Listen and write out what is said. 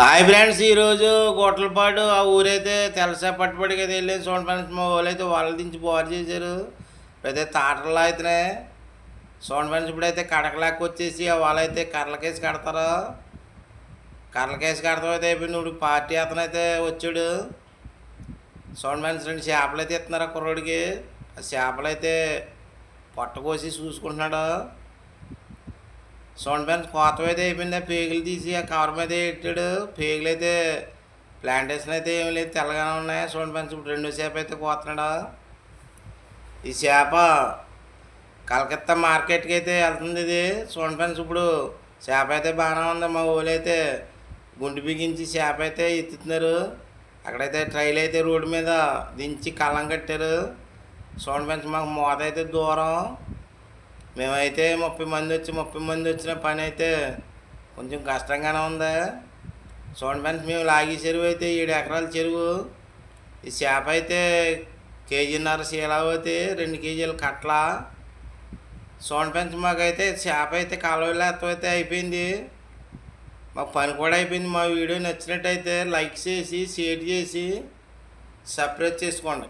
Hi friends ఈరోజు గోట్లపాడు ఆ ఊరైతే తెలసా పట్టుబడికి అయితే వెళ్ళి చూడండి ఫ్రెండ్స్ మా వాళ్ళు అయితే వాళ్ళ దించి బోర్ చేశారు. అయితే తాటర్లో అయితేనే చూడండి ఫ్రెండ్స్ ఇప్పుడైతే కడకలాక్ వచ్చేసి ఆ వాళ్ళైతే కర్రలకేసి కడతారు. కర్రలకేసి కడతాం అయితే అయిపోయింది ఇప్పుడు పార్టీ అతను అయితే వచ్చాడు. చూడండి ఫ్రెండ్స్ రెండు చేపలు అయితే ఇస్తున్నారు ఆ కుర్రోడికి. ఆ చేపలు అయితే పొట్ట కోసి చూసుకుంటున్నాడు. సౌండ్ కోత మీద అయిపోయింది ఆ పేగులు తీసి ఆ కవర్ మీద పెట్టాడు పేగులు అయితే ప్లాంటేషన్ అయితే ఏమి లేదు తెల్లగానే ఉన్నాయి సౌండ్ ఫ్యాన్స్ ఇప్పుడు రెండో చేప అయితే కోతున్నాడు ఈ చేప కలకత్తా మార్కెట్కి అయితే వెళ్తుంది ఇది సౌండ్ ఫ్యాన్స్ ఇప్పుడు చేప అయితే బాగానే ఉంది మా ఊళ్ళు అయితే గుండు బిగించి చేప అయితే ఎత్తుతున్నారు అక్కడైతే ట్రైల్ అయితే రోడ్డు మీద దించి కళ్ళం కట్టారు సౌండ్ ఫ్యాన్స్ మాకు మోత అయితే దూరం మేమైతే ముప్పై మంది వచ్చి ముప్పై మంది వచ్చిన పని అయితే కొంచెం కష్టంగానే ఉంది. చూడండి మేము లాగే చెరువు అయితే ఏడు ఎకరాల చెరువు. ఈ చేప అయితే కేజీన్నర శీలావతి రెండు కేజీలు కట్ల. చూడండి ఫ్రెండ్స్ మాకైతే చేప అయితే కాలువలో ఎత్తవైతే అయిపోయింది. మాకు పని కూడా అయిపోయింది. మా వీడియో నచ్చినట్టయితే లైక్ చేసి షేర్ చేసి సపరేట్ చేసుకోండి.